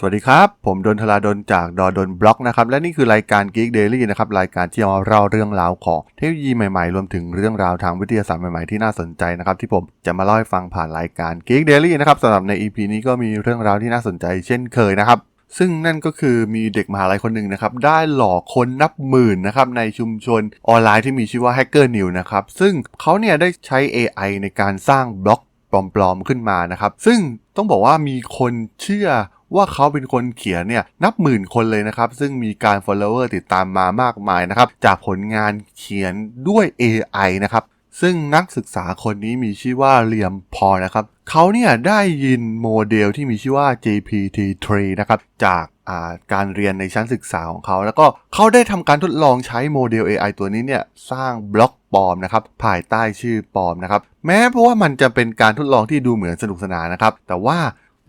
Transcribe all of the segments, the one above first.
สวัสดีครับ ผมดนทลาดนจากดอดนบล็อกนะครับ และนี่คือรายการ Geek Daily นะครับ รายการที่เอาเล่าเรื่องราวของเทคโนโลยีใหม่ๆ รวมถึงเรื่องราวทางวิทยาศาสตร์ใหม่ๆ ที่น่าสนใจนะครับ ที่ผมจะมาเล่าให้ฟังผ่านรายการ Geek Daily นะครับสำหรับใน EP นี้ก็มีเรื่องราวที่น่าสนใจเช่นเคยนะครับซึ่งนั่นก็คือมีเด็กมหาลัยคนหนึ่งนะครับ ได้หลอกคนนับหมื่นนะครับในชุมชนออนไลน์ที่มีชื่อว่า Hacker New นะครับ ซึ่งเขาเนี่ยได้ใช้ AI ในการสร้างบล็อกปลอมๆขึ้นมานะครับ ซึ่งต้องบอกว่ามีคนเชื่อ ว่าเขาเป็นคนเขียนเนี่ยนับหมื่นคนเลยนะครับ ซึ่งมีการ follower ติดตามมามากมายนะครับ จากผลงานเขียนด้วย AI นะครับ ซึ่งนักศึกษาคนนี้มีชื่อว่าเลียมพอนะครับเขาเนี่ยได้ยินโมเดลที่มีชื่อว่า GPT-3 นะครับจากาการเรียนในชั้นศึกษาของเขา แล้วก็เขาได้ทำการทดลองใช้โมเดล AI ตัวนี้เนี่ยสร้างบล็อกปลอมนะครับภายใต้ชื่อปลอมนะครับแม้เพราะว่ามันจะเป็นการทดลองที่ดูเหมือนสนุกสนานนะครับ แต่ว่า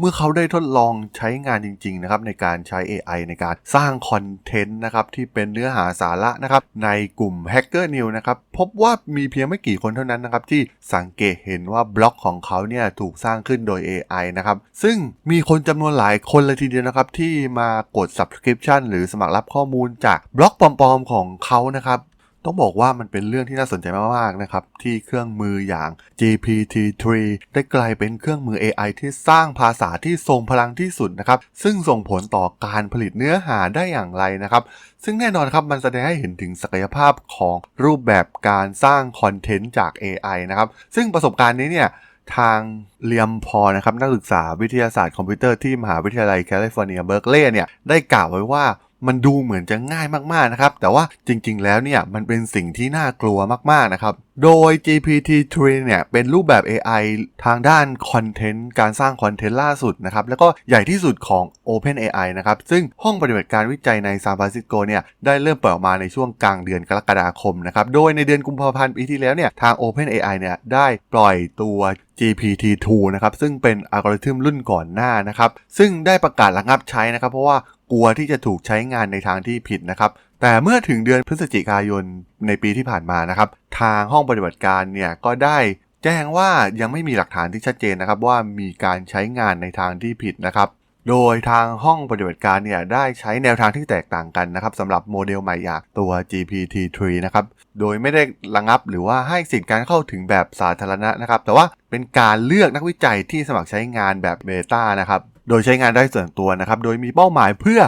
เมื่อเขาได้ทดลองใช้งานจริงๆนะครับในการใช้ AI ในการสร้างคอนเทนต์นะครับที่เป็นเนื้อหาสาระนะครับในกลุ่ม Hacker New นะครับพบว่ามีเพียงไม่กี่คนเท่านั้นนะครับที่สังเกตเห็นว่าบล็อกของเขาเนี่ยถูกสร้างขึ้นโดย AI นะครับซึ่งมีคนจำนวนหลายคนเลยทีเดียวนะครับที่มากด subscription หรือสมัครรับข้อมูลจากบล็อกปลอมๆของเขานะครับ ต้องบอกว่ามันเป็นเรื่องที่น่าสนใจมากๆนะครับ ที่เครื่องมืออย่าง GPT-3 ได้กลายเป็นเครื่องมือ AI ที่สร้างภาษาที่ทรงพลังที่สุดนะครับ ซึ่งส่งผลต่อการผลิตเนื้อหาได้อย่างไรนะครับ ซึ่งแน่นอนครับมันแสดงให้เห็นถึงศักยภาพของรูปแบบการสร้างคอนเทนต์จาก AI นะครับ ซึ่งประสบการณ์นี้เนี่ยทางเลียมพอนะครับนักศึกษาวิทยาศาสตร์คอมพิวเตอร์ที่มหาวิทยาลัยแคลิฟอร์เนียเบิร์กลีย์เนี่ยได้กล่าวไว้ว่า มันดูเหมือนจะง่ายมากๆนะครับ แต่ว่าจริงๆแล้วเนี่ยมันเป็นสิ่งที่น่ากลัวมากๆนะครับ โดย GPT-3 เนี่ย เป็นรูปแบบ AI ทางด้านคอนเทนต์ การสร้างคอนเทนต์ล่าสุดนะครับ แล้วก็ใหญ่ที่สุดของ OpenAI นะครับ ซึ่งห้องปฏิบัติการวิจัยในซานฟรานซิสโกเนี่ย ได้เริ่มเปิดออกมาในช่วงกลางเดือนกรกฎาคมนะครับ โดยในเดือนกุมภาพันธ์ปีที่แล้วเนี่ย ทาง OpenAI เนี่ย ได้ปล่อยตัว GPT-2 นะครับ ซึ่งเป็นอัลกอริทึมรุ่นก่อนหน้านะครับ ซึ่งได้ประกาศระงับใช้นะครับ เพราะว่ากลัวที่จะถูกใช้งานในทางที่ผิดนะครับ แต่เมื่อถึงเดือนพฤศจิกายนในปีที่ผ่านมานะครับ ทางห้องปฏิบัติการเนี่ยก็ได้แจ้งว่ายังไม่มีหลักฐานที่ชัดเจนนะครับว่ามีการใช้งานในทางที่ผิดนะครับ โดยทางห้องปฏิบัติการเนี่ยได้ใช้แนวทางที่แตกต่างกันนะครับสำหรับโมเดลใหม่อย่างตัว GPT-3 นะครับ โดยไม่ได้ระงับหรือว่าให้สิทธิการเข้าถึงแบบสาธารณะนะครับ แต่ว่าเป็นการเลือกนักวิจัยที่สมัครใช้งานแบบเบต้านะครับ โดยใช้งานได้ส่วนตัวนะครับ โดยมีเป้าหมายเพื่อ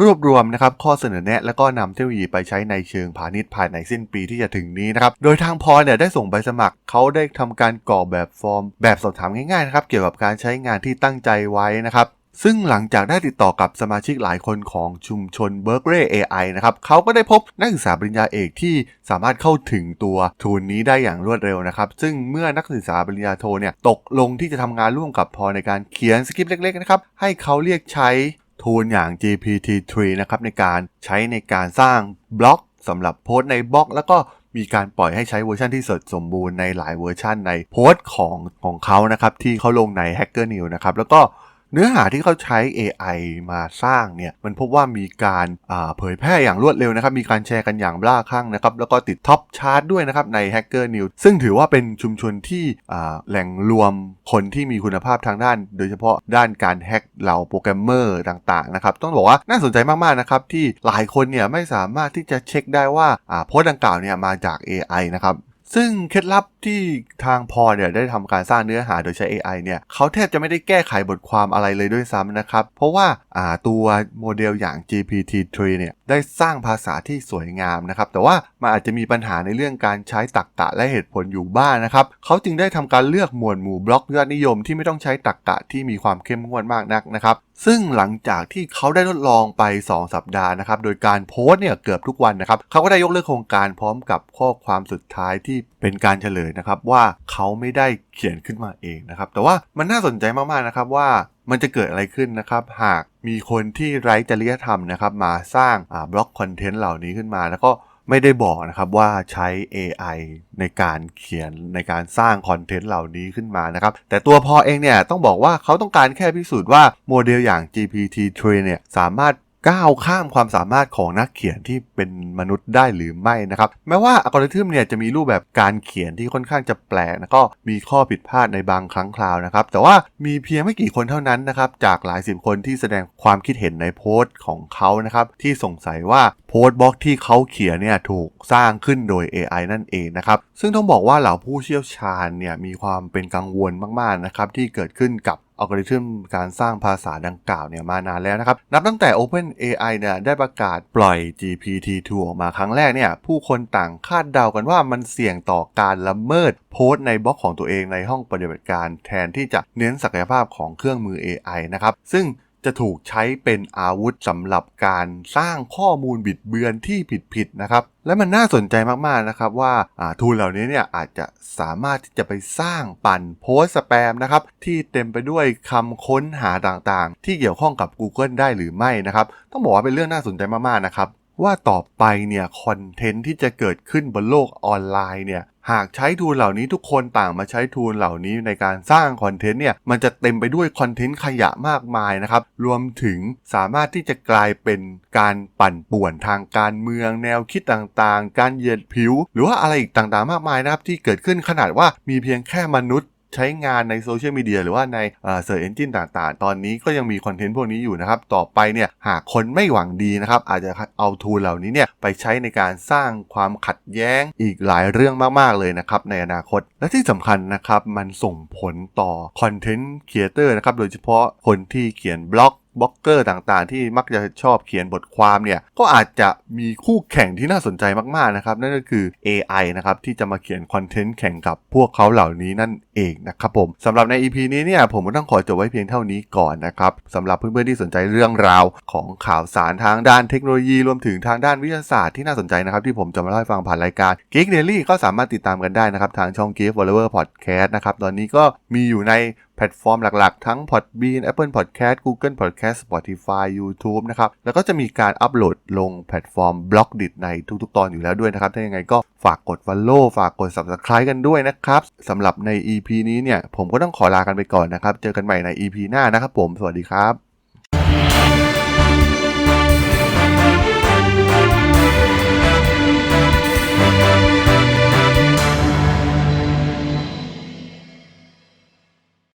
รวบรวมนะครับข้อเสนอแนะและก็นำเทคโนโลยีไปใช้ในเชิงพาณิชย์ภายในสิ้นปีที่จะถึงนี้นะครับ โดยทางพอเนี่ยได้ส่งใบสมัครเขาได้ทำการกรอกแบบฟอร์ม แบบสอบถามง่ายๆนะครับเกี่ยวกับการใช้งานที่ตั้งใจไว้นะครับซึ่งหลังจากได้ติดต่อกับสมาชิกหลายคนของชุมชน b e r k e l e y AI นะครับเขาก็ได้พบนักศึกษาปริญญาเอกที่สามารถเข้าถึงตัวทูลนี้ได้อย่างรวดเร็วนะครับ ซึ่งเมื่อนักศึกษาปริญญาโทเนี่ยตกลงที่จะทำงานร่วมกับพอในการเขียนสคริปต์เล็กๆนะครับให้เขาเรียกใช้ ทูลอย่าง GPT-3 นะครับในการใช้ในการสร้างบล็อกสำหรับโพสต์ในบล็อก แล้วก็มีการปล่อยให้ใช้เวอร์ชันที่สดสมบูรณ์ในหลายเวอร์ชันในโพสต์ของของเขานะครับที่เขาลงใน Hacker News นะครับแล้วก็ เนื้อหาที่เขาใช้ AI มาสร้างเนี่ยมันพบว่ามีการเผยแพร่อย่างรวดเร็วนะครับ มีการแชร์กันอย่างบ้าคลั่งนะครับ แล้วก็ติดท็อปชาร์ตด้วยนะครับใน Hacker News ซึ่งถือว่าเป็นชุมชนที่แหล่งรวมคนที่มีคุณภาพทางด้าน โดยเฉพาะด้านการแฮกเหล่าโปรแกรมเมอร์ต่างๆนะครับ ต้องบอกว่าน่าสนใจมากๆนะครับที่หลายคนเนี่ยไม่สามารถที่จะเช็คได้ว่าโพสต์ดังกล่าวเนี่ยมาจาก AI นะครับ ซึ่งเคล็ดลับที่ทางพอเนี่ยได้ทำการสร้างเนื้อหาโดยใช้ AI เนี่ยเขาแทบจะไม่ได้แก้ไขบทความอะไรเลยด้วยซ้ำนะครับ เพราะว่าตัวโมเดลอย่าง GPT-3 เนี่ยได้สร้างภาษาที่สวยงามนะครับแต่ว่ามันอาจจะมีปัญหาในเรื่องการใช้ตรรกกะและเหตุผลอยู่บ้างนนะครับเขาจึงได้ทำการเลือกหมวดหมู่บล็อกยอดนิยมที่ไม่ต้องใช้ตรรกกะที่มีความเข้มงวดมากนักนะครับซึ่งหลังจากที่เขาได้ทดลองไป 2 สัปดาห์นะครับ โดยการโพสต์เนี่ยเกือบทุกวันนะครับ เขาก็ได้ยกเลิกโครงการพร้อมกับข้อความสุดท้ายที่เป็นการเฉลยนะครับว่าเขาไม่ได้เขียนขึ้นมาเองนะครับ แต่ว่ามันน่าสนใจมากๆนะครับว่า มันจะเกิดอะไรขึ้นนะครับ หากมีคนที่ไร้จริยธรรมนะครับ มาสร้างบล็อกคอนเทนต์เหล่านี้ขึ้นมา แล้วก็ไม่ได้บอกนะครับว่าใช้ AI ในการเขียนในการสร้างคอนเทนต์เหล่านี้ขึ้นมานะครับ แต่ตัวพอเองเนี่ยต้องบอกว่าเขาต้องการแค่พิสูจน์ว่าโมเดลอย่าง GPT-3 เนี่ยสามารถ ก้าวข้ามความสามารถของนักเขียนที่เป็นมนุษย์ได้หรือไม่นะครับแม้ว่าอัลกอริทึมเนี่ยจะมีรูปแบบการเขียนที่ค่อนข้างจะแปลกแล้วก็มีข้อผิดพลาดในบางครั้งคราวนะครับ แต่ว่ามีเพียงไม่กี่คนเท่านั้นนะครับจากหลายสิบคนที่แสดงความคิดเห็นในโพสต์ของเขานะครับที่สงสัยว่าโพสต์บล็อกที่เขาเขียนเนี่ยถูกสร้างขึ้นโดย AI นั่นเองนะครับซึ่งต้องบอกว่าเหล่าผู้เชี่ยวชาญเนี่ยมีความเป็นกังวลมากๆนะครับที่เกิดขึ้นกับ อัลกอริทึมการสร้างภาษาดังกล่าวเนี่ยมานานแล้วนะครับ นับตั้งแต่ OpenAI เนี่ยได้ประกาศปล่อย GPT-2 ออกมาครั้งแรกเนี่ยผู้คนต่างคาดเดากันว่ามันเสี่ยงต่อการละเมิดโพสต์ในบล็อกของตัวเองในห้องปฏิบัติการแทนที่จะเน้นศักยภาพของเครื่องมือ AI นะครับ ซึ่ง จะถูกใช้เป็นอาวุธสำหรับการสร้างข้อมูลบิดเบือนที่ผิดๆนะครับ และมันน่าสนใจมากๆนะครับว่าทูลเหล่านี้เนี่ยอาจจะสามารถที่จะไปสร้างปั่นโพสต์สแปมนะครับที่เต็มไปด้วยคำค้นหาต่างๆ ที่เกี่ยวข้องกับ Google ได้หรือไม่นะครับ ต้องบอกว่าเป็นเรื่องน่าสนใจมากๆนะครับว่าต่อไปเนี่ยคอนเทนต์ที่จะเกิดขึ้นบนโลกออนไลน์เนี่ย หากใช้ทูลเหล่านี้ทุกคนต่างมาใช้ทูลเหล่านี้ในการสร้างคอนเทนต์เนี่ยมันจะเต็มไปด้วยคอนเทนต์ขยะมากมายนะครับ รวมถึงสามารถที่จะกลายเป็นการปั่นป่วนทางการเมืองแนวคิดต่างๆ การเหยียดผิว หรือว่าอะไรอีกต่างๆ มากมายนะครับที่เกิดขึ้นขนาดว่ามีเพียงแค่มนุษย์ ใช้งานในโซเชียลมีเดียหรือว่าในเซิร์ชเอนจินต่างๆ ตอนนี้ก็ยังมีคอนเทนต์พวกนี้อยู่นะครับ ต่อไปเนี่ยหากคนไม่หวังดีนะครับ อาจจะเอาทูลเหล่านี้เนี่ยไปใช้ในการสร้างความขัดแย้งอีกหลายเรื่องมากๆเลยนะครับ ในอนาคต และที่สำคัญนะครับ มันส่งผลต่อคอนเทนต์ครีเอเตอร์นะครับ โดยเฉพาะคนที่เขียนบล็อก บล็อกเกอร์ต่างๆ ที่มักจะชอบเขียนบทความเนี่ย ก็อาจจะมีคู่แข่งที่น่าสนใจมากๆนะครับ นั่นก็คือ AI นะครับที่จะมาเขียนคอนเทนต์แข่งกับพวกเขาเหล่านี้นั่นเองนะครับผมสำหรับใน EP นี้เนี่ยผมก็ต้องขอจบไว้เพียงเท่านี้ก่อนนะครับสำหรับเพื่อนๆที่สนใจเรื่องราวของข่าวสารทางด้านเทคโนโลยีรวมถึงทางด้านวิทยาศาสตร์ที่น่าสนใจนะครับที่ผมจะมาเล่าให้ฟังผ่านรายการ Geek Daily ก็สามารถติดตามกันได้นะครับทางช่อง Geek Follower Podcast นะครับตอนนี้ก็มีอยู่ใน แพลตฟอร์มหลักๆ ทั้ง Podbean Apple Podcast Google Podcast Spotify YouTube นะครับ แล้วก็จะมีการอัปโหลดลงแพลตฟอร์มบล็อกดิในทุกๆ ตอนอยู่แล้วด้วยนะครับ ถ้ายังไงก็ฝากกด Follow ฝากกด Subscribe กันด้วยนะครับสำหรับใน EP นี้เนี่ย ผมก็ต้องขอลากันไปก่อนนะครับ เจอกันใหม่ใน EP หน้านะครับผม สวัสดีครับ